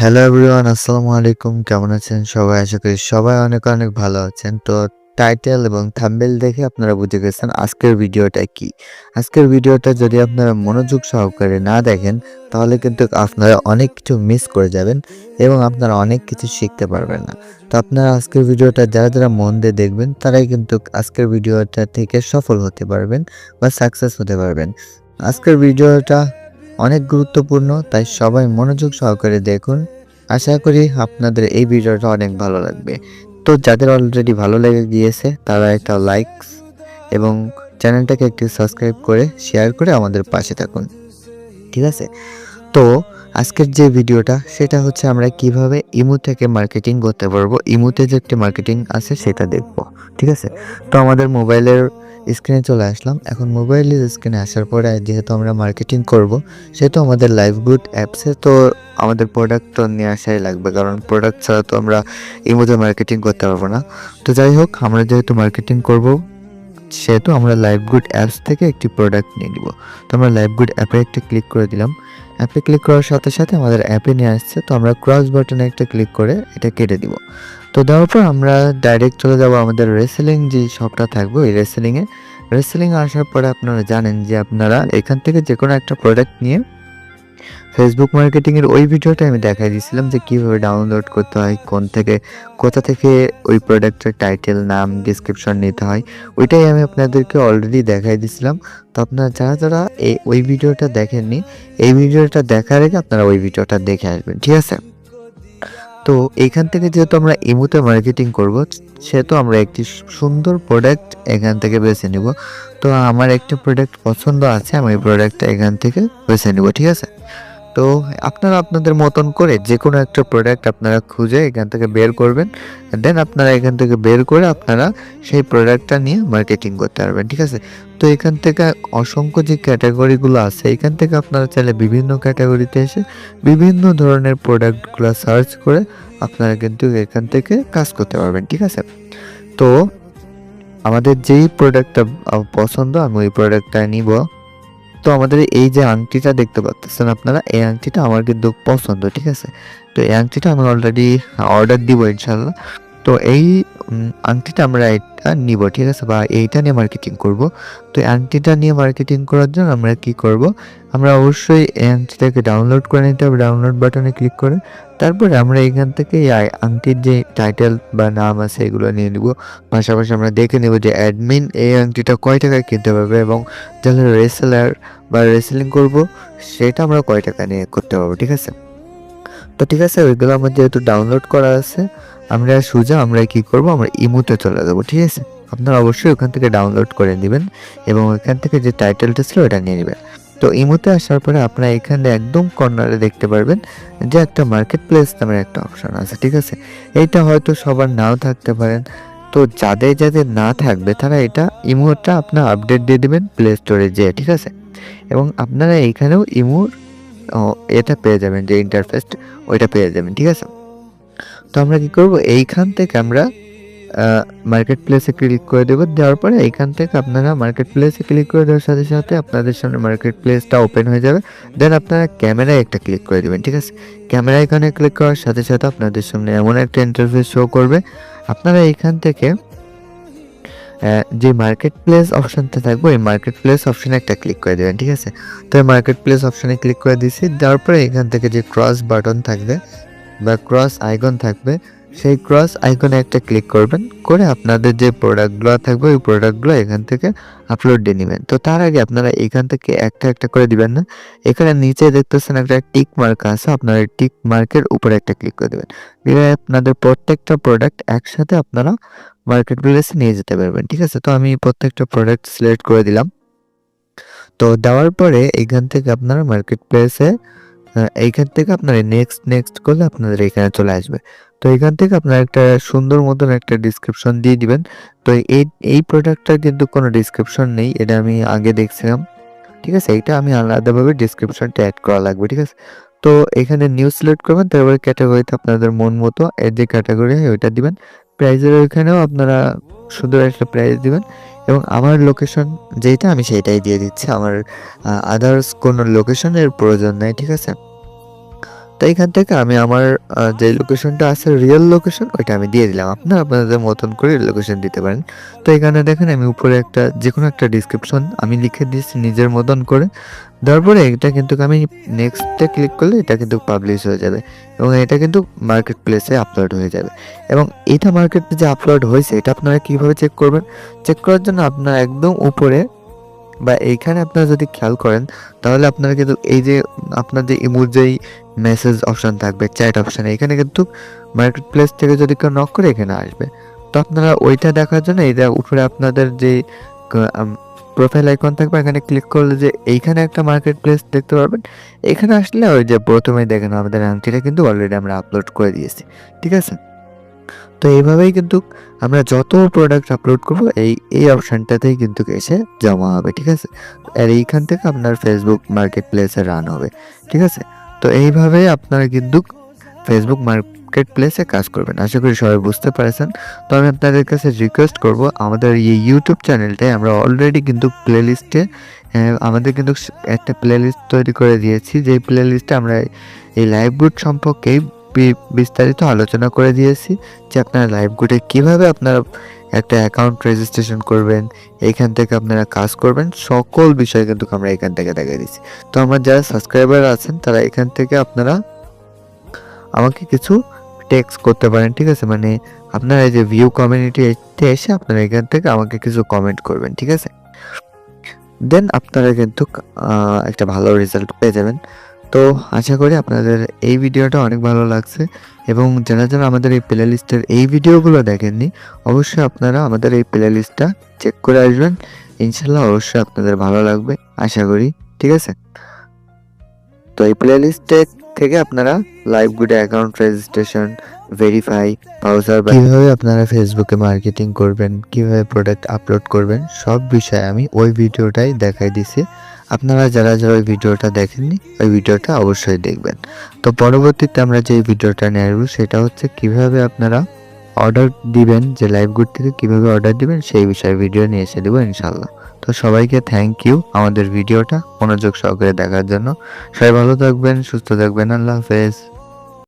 Hello everyone আসসালামু আলাইকুম কেমন আছেন সবাই? আশা করি সবাই অনেক অনেক ভালো আছেন। তো টাইটেল এবং থাম্বেল দেখে আপনারা বুঝে গেছেন আজকের ভিডিওটা কি। আজকের ভিডিওটা যদি আপনারা মনোযোগ সহকারে না দেখেন, তাহলে কিন্তু আপনারা অনেক কিছু মিস করে যাবেন এবং আপনারা অনেক কিছু শিখতে পারবেন না। তো আপনারা আজকের ভিডিওটা যারা যারা মন দিয়ে দেখবেন, তারাই কিন্তু আজকের ভিডিওটা থেকে সফল হতে পারবেন বা সাকসেস হতে পারবেন। আজকের ভিডিওটা অনেক গুরুত্বপূর্ণ, তাই সবাই মনোযোগ সহকারে দেখুন। আশা করি আপনাদের এই ভিডিওটা অনেক ভালো লাগবে। তো যাদের অলরেডি ভালো লেগে গিয়েছে, তারা একটা লাইকস এবং চ্যানেলটাকে একটু সাবস্ক্রাইব করে শেয়ার করে আমাদের পাশে থাকুন। ঠিক আছে? তো আজকের যে ভিডিওটা, সেটা হচ্ছে আমরা কীভাবে ইমু থেকে মার্কেটিং করতে পারব। ইমুতে যে একটি মার্কেটিং আছে, সেটা দেখব। ঠিক আছে? তো আমাদের মোবাইলের স্ক্রিনে চলে আসলাম। এখন মোবাইলের স্ক্রিনে আসার পরে যেহেতু আমরা মার্কেটিং করব, সেহেতু আমাদের লাইভ গুড অ্যাপসে তো আমাদের প্রোডাক্ট তো নিয়ে আসাই লাগবে। কারণ প্রোডাক্ট ছাড়া তো আমরা ইমুতে মার্কেটিং করতে পারব না। তো যাই হোক, আমরা যেহেতু মার্কেটিং করব, সেহেতু আমরা লাইভ গুড অ্যাপস থেকে একটি প্রোডাক্ট নিয়ে নিব। তো আমরা লাইভ গুড অ্যাপে একটা ক্লিক করে দিলাম। অ্যাপে ক্লিক করার সাথে সাথে আমাদের অ্যাপে নিয়ে আসছে। তো আমরা ক্রস বাটনে একটা ক্লিক করে এটা কেটে দিব। তো দেওয়ার পর আমরা ডাইরেক্ট চলে যাব আমাদের রেসেলিং যে শপটা থাকবে ওই রেসেলিংয়ে রেসেলিং আসার পরে আপনারা জানেন যে আপনারা এখান থেকে যে কোনো একটা প্রোডাক্ট নিয়ে ফেসবুক মার্কেটিংয়ের ওই ভিডিওটা আমি দেখাই দিয়েছিলাম যে কীভাবে ডাউনলোড করতে হয়, কোন থেকে, কোথা থেকে ওই প্রোডাক্টের টাইটেল নাম ডিসক্রিপশন নিতে হয়, ওইটাই আমি আপনাদেরকে অলরেডি দেখাই দিয়েছিলাম। তো আপনারা যারা যারা এই ওই ভিডিওটা দেখেননি, এই ভিডিওটা দেখার আগে আপনারা ওই ভিডিওটা দেখে আসবেন, ঠিক আছে? তো এখান থেকে যেহেতু আমরা ইমুতে মার্কেটিং করব, সেহেতু আমরা একটি সুন্দর প্রোডাক্ট এখান থেকে বেছে নিব। তো আমার একটি প্রোডাক্ট পছন্দ আছে, আমি এই প্রোডাক্টটা এখান থেকে বেছে নিব, ঠিক আছে? তো আপনারা আপনাদের মতন করে যে কোনো একটা প্রোডাক্ট আপনারা খুঁজে এখান থেকে বের করবেন দেন আপনারা এখান থেকে বের করে আপনারা সেই প্রোডাক্টটা নিয়ে মার্কেটিং করতে পারবেন, ঠিক আছে? তো এখান থেকে অসংখ্য যে ক্যাটাগরিগুলো আছে, এখান থেকে আপনারা চাইলে বিভিন্ন ক্যাটাগরিতে এসে বিভিন্ন ধরনের প্রোডাক্টগুলো সার্চ করে আপনারা কিন্তু এখান থেকে কাজ করতে পারবেন, ঠিক আছে? তো আমাদের যেই প্রোডাক্টটা পছন্দ, আমি ওই প্রোডাক্টটা নিব। তো আমাদের এই যে আংটিটা দেখতে পাচ্ছেন আপনারা, এই আংটিটা আমার কিন্তু পছন্দ, ঠিক আছে? তো এই আংটিটা আমি অলরেডি অর্ডার দিব ইনশাল্লাহ তো এই আংটিটা আমরা এটা নিব, ঠিক আছে? বা এইটা নিয়ে মার্কেটিং করব। তো আংটিটা নিয়ে মার্কেটিং করার জন্য আমরা কি করব? আমরা অবশ্যই এই আংটিটাকে ডাউনলোড করে নিতে হবে। ডাউনলোড বাটনে ক্লিক করে তারপরে আমরা এখান থেকে এই আংটির যে টাইটেল বা নাম আছে এগুলো নিয়ে নিব। পাশাপাশি আমরা দেখে নেব যে অ্যাডমিন এই আংটিটা কয় টাকায় কিনতে পারবে এবং যারা রেসেলার বা রেসেলিং করব, সেটা আমরা কয় টাকা নিয়ে করতে পারব, ঠিক আছে? তো ঠিক আছে, ওইগুলো আমার যেহেতু ডাউনলোড করা আছে আমরা সোজা, আমরা কি করব? আমরা ইমুতে চলে যাব, ঠিক আছে? আপনারা অবশ্যই ওখান থেকে ডাউনলোড করে নেবেন এবং ওখান থেকে যে টাইটেলটা ছিল ওটা নিয়ে নেবেন। তো ইমুতে আসার পরে আপনারা এখানে একদম কর্নারে দেখতে পারবেন যে একটা মার্কেট প্লেস নামের একটা অপশন আছে, ঠিক আছে? এইটা হয়তো সবার নাও থাকতে পারেন। তো যাদের যাদের না থাকবে, তারা এটা ইমোটা আপনার আপডেট দিয়ে দেবেন প্লে স্টোরে যেয়ে, ঠিক আছে? এবং আপনারা এইখানেও ইমোর এটা পেয়ে যাবেন, যে ইন্টারফেস ওইটা পেয়ে যাবেন, ঠিক আছে? তো আমরা কি করব? এইখান থেকে আমরা মার্কেট প্লেসে ক্লিক করে দেবো। দেওয়ার পরে এইখান থেকে আপনারা মার্কেট প্লেসে ক্লিক করে দেওয়ার সাথে সাথে আপনাদের সামনে মার্কেট প্লেসটা ওপেন হয়ে যাবে। দেন আপনারা ক্যামেরায় একটা ক্লিক করে দেবেন, ঠিক আছে? ক্যামেরা এখানে ক্লিক করার সাথে সাথে আপনাদের সামনে এমন একটা ইন্টারফেস শো করবে। আপনারা এইখান থেকে যে মার্কেট প্লেস অপশনটা থাকবে, ওই মার্কেট প্লেস অপশনে একটা ক্লিক করে দেবেন, ঠিক আছে? তো মার্কেট প্লেস অপশানে ক্লিক করে দিয়েছি দেওয়ার পরে এখান থেকে যে ক্রস বাটন থাকবে বা ক্রস আইকন থাকবে, সেই ক্রস আইকনে একটা ক্লিক করবেন, করে আপনাদের যে প্রোডাক্টগুলো থাকবে, ওই প্রোডাক্টগুলো এখান থেকে আপলোড দিয়ে নেবেন। তো তার আগে আপনারা এখান থেকে একটা একটা করে দিবেন না, এখানে নিচে দেখতেছেন একটা টিক মার্ক আছে, আপনারা টিক মার্কের উপরে একটা ক্লিক করে দেবেন। দিলে আপনাদের প্রত্যেকটা প্রোডাক্ট একসাথে আপনারা মার্কেট প্লেসে নিয়ে যেতে পারবেন, ঠিক আছে? তো আমি প্রত্যেকটা প্রোডাক্ট সিলেক্ট করে দিলাম। তো দেওয়ার পরে এখান থেকে আপনারা মার্কেট প্লেসে এইখান থেকে আপনারা নেক্সট নেক্সট করলে আপনাদের এখানে চলে আসবে। তো এখান থেকে আপনারা একটা সুন্দর মতন একটা ডিসক্রিপশন দিয়ে দিবেন। তো এই এই প্রোডাক্টটার কিন্তু কোনো ডিসক্রিপশন নেই, এটা আমি আগে দেখছিলাম। ঠিক আছে? এইটা আমি আলাদাভাবে ডিসক্রিপশনটা অ্যাড করা লাগবে, ঠিক আছে? তো এখানে নিউজ সিলেক্ট করবেন, তারপরে ক্যাটাগরিতে আপনাদের মন মতো এর যে ক্যাটাগরি হয়, ওইটা দিবেন। প্রাইজের ওইখানেও আপনারা সুন্দর একটা প্রাইস দিবেন। এবং আমার লোকেশন যেটা আমি সেইটাই দিয়ে দিচ্ছি। আমার আদার্স কোনো লোকেশনের প্রয়োজন নেই, ঠিক আছে? তো এখান থেকে আমি আমার যে লোকেশনটা আছে রিয়েল লোকেশন ওইটা আমি দিয়ে দিলাম। আপনারা আপনাদের মতন করে লোকেশন দিতে পারেন। তো এখানে দেখেন আমি উপরে একটা যে কোনো একটা ডিসক্রিপশন আমি লিখে দিয়েছি নিজের মতন করে। তারপরে এটা কিন্তু আমি নেক্সটে ক্লিক করলে এটা কিন্তু পাবলিশ হয়ে যাবে এবং এটা কিন্তু মার্কেট প্লেসে আপলোড হয়ে যাবে। এবং এটা মার্কেটে যে আপলোড হয়েছে, এটা আপনারা কীভাবে চেক করবেন? চেক করার জন্য আপনারা একদম উপরে বা এইখানে আপনারা যদি খেয়াল করেন, তাহলে আপনারা কিন্তু এই যে আপনাদের ইমোজেই মেসেজ অপশন থাকবে চ্যাট অপশন এখানে কিন্তু মার্কেট প্লেস থেকে যদি কেউ নক করে এখানে আসবে। তো আপনারা ওইটা দেখার জন্য এইটা উপরে আপনাদের যে প্রোফাইল আইকন থাকবে, এখানে ক্লিক করলে যে এইখানে একটা মার্কেট প্লেস দেখতে পারবেন। এখানে আসলে ওই যে প্রথমেই দেখেন আমাদের আংটিটা কিন্তু অলরেডি আমরা আপলোড করে দিয়েছি। ঠিক আছে? তো এইভাবেই কিন্তু আমরা যত প্রোডাক্ট আপলোড করব, এই এই অপশানটাতেই কিন্তু এসে জমা হবে, ঠিক আছে? আর এইখান থেকে আপনার ফেসবুক মার্কেট প্লেসে রান হবে, ঠিক আছে? তো এইভাবেই আপনারা কিন্তু ফেসবুক মার্কেট প্লেসে কাজ করবেন। আশা করি সবাই বুঝতে পারছেন। তো আমি আপনাদের কাছে রিকোয়েস্ট করব, আমাদের এই ইউটিউব চ্যানেলটায় আমরা অলরেডি কিন্তু প্লেলিস্টে আমাদের কিন্তু একটা প্লেলিস্ট তৈরি করে দিয়েছি। যেই প্লেলিস্টে আমরা এই লাইভ গুড সম্পর্কেই বিস্তারিত আলোচনা করে দিয়েছি যে আপনারা লাইভ গুডে কীভাবে আপনারা একটা অ্যাকাউন্ট রেজিস্ট্রেশন করবেন এইখান থেকে আপনারা কাজ করবেন, সকল বিষয় কিন্তু আমরা এখান থেকে দেখিয়ে দিচ্ছি তো আমার যারা সাবস্ক্রাইবার আছেন, তারা এখান থেকে আপনারা আমাকে কিছু টেক্সট করতে পারেন, ঠিক আছে? মানে আপনারা এই যে ভিউ কমিউনিটিতে এসে আপনারা এখান থেকে আমাকে কিছু কমেন্ট করবেন, ঠিক আছে? দেন আপনারা কিন্তু একটা ভালো রেজাল্ট পেয়ে যাবেন। তো আশা করি আপনাদের এই ভিডিওটা অনেক ভালো লাগছে এবং যারা যারা আমাদের এই প্লে লিস্টের এই ভিডিওগুলো দেখেননি, অবশ্যই আপনারা আমাদের এই প্লে লিস্টটা চেক করে আসবেন। ইনশাল্লাহ অবশ্যই আপনাদের ভালো লাগবে, আশা করি। ঠিক আছে? তো এই প্লে লিস্টে থেকে আপনারা live good account registration verify browser কীভাবে আপনারা ফেসবুকে মার্কেটিং করবেন, কীভাবে প্রোডাক্ট আপলোড করবেন, সব বিষয়ে আমি ওই ভিডিওটাই দেখাই দিছি। আপনারা যারা যারা ওই ভিডিওটা দেখেননি, ওই ভিডিওটা অবশ্যই দেখবেন। তো পরবর্তীতে আমরা যে ভিডিওটা নিয়ে আসব, সেটা হচ্ছে কীভাবে আপনারা অর্ডার দিবেন, যে লাইভ গুড থেকে কীভাবে অর্ডার দিবেন, সেই বিষয়ে ভিডিও নিয়ে এসে দেবো ইনশাল্লাহ তো সবাইকে থ্যাংক ইউ আমাদের ভিডিওটা মনোযোগ সহকারে দেখার জন্য। সবাই ভালো থাকবেন, সুস্থ থাকবেন, আল্লাহ হাফেজ।